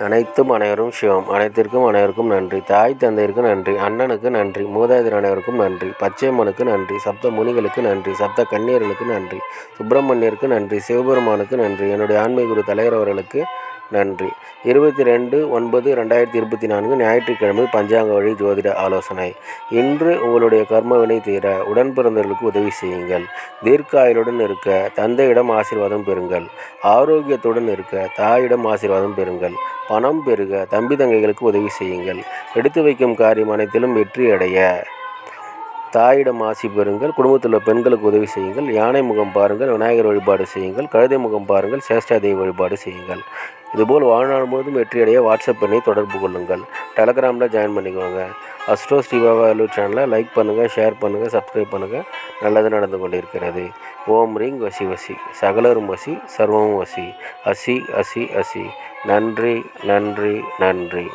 அனைத்தும் அனைவரும் சிவம். அனைத்திற்கும் அனைவருக்கும் நன்றி. தாய் தந்தையிற்கு நன்றி. அண்ணனுக்கு நன்றி. மூதாதிர அனைவருக்கும் நன்றி. பச்சையம்மனுக்கு நன்றி. சப்த முனிகளுக்கு நன்றி. சப்த கண்ணீர்களுக்கு நன்றி. சுப்பிரமணியருக்கு நன்றி. சிவபெருமானுக்கு நன்றி. என்னுடைய ஆன்மீக குரு தலைவர் அவர்களுக்கு நன்றி. இருபத்தி ரெண்டு ஒன்பது ரெண்டாயிரத்தி இருபத்தி நான்கு ஞாயிற்றுக்கிழமை பஞ்சாங்க வழி ஜோதிட ஆலோசனை. இன்று உங்களுடைய கர்மவினை தீர உடன் பிறந்தவர்களுக்கு உதவி செய்யுங்கள். தீர்க்காயுடன் இருக்க தந்தையிடம் ஆசீர்வாதம் பெறுங்கள். ஆரோக்கியத்துடன் இருக்க தாயிடம் ஆசீர்வாதம் பெறுங்கள். பணம் பெருக தம்பி தங்கைகளுக்கு உதவி செய்யுங்கள். எடுத்து வைக்கும் காரியம் அனைத்திலும் வெற்றி அடைய தாயிடம் ஆசி பெறுங்கள். குடும்பத்தில் உள்ள பெண்களுக்கு உதவி செய்யுங்கள். யானை முகம் பாருங்கள். விநாயகர் வழிபாடு செய்யுங்கள். கழுதை முகம் பாருங்கள். சேஷ்டாதேவி வழிபாடு செய்யுங்கள். இதுபோல் வாழ்நாள் முழுவதும் வெற்றியடைய வாட்ஸ்அப் பண்ணி தொடர்பு கொள்ளுங்கள். டெலகிராமில் ஜாயின் பண்ணிக்கோங்க. அஸ்ட்ரோ ஸ்ரீபாபாலு சேனலை லைக் பண்ணுங்கள் ஷேர் பண்ணுங்கள் சப்ஸ்கிரைப் பண்ணுங்கள் நல்லது நடந்து கொண்டிருக்கிறது. ஓம் ரீங் வசி வசி. சகலரும் வசி சர்வமும் வசி. அசி அசி அசி. நன்றி நன்றி நன்றி.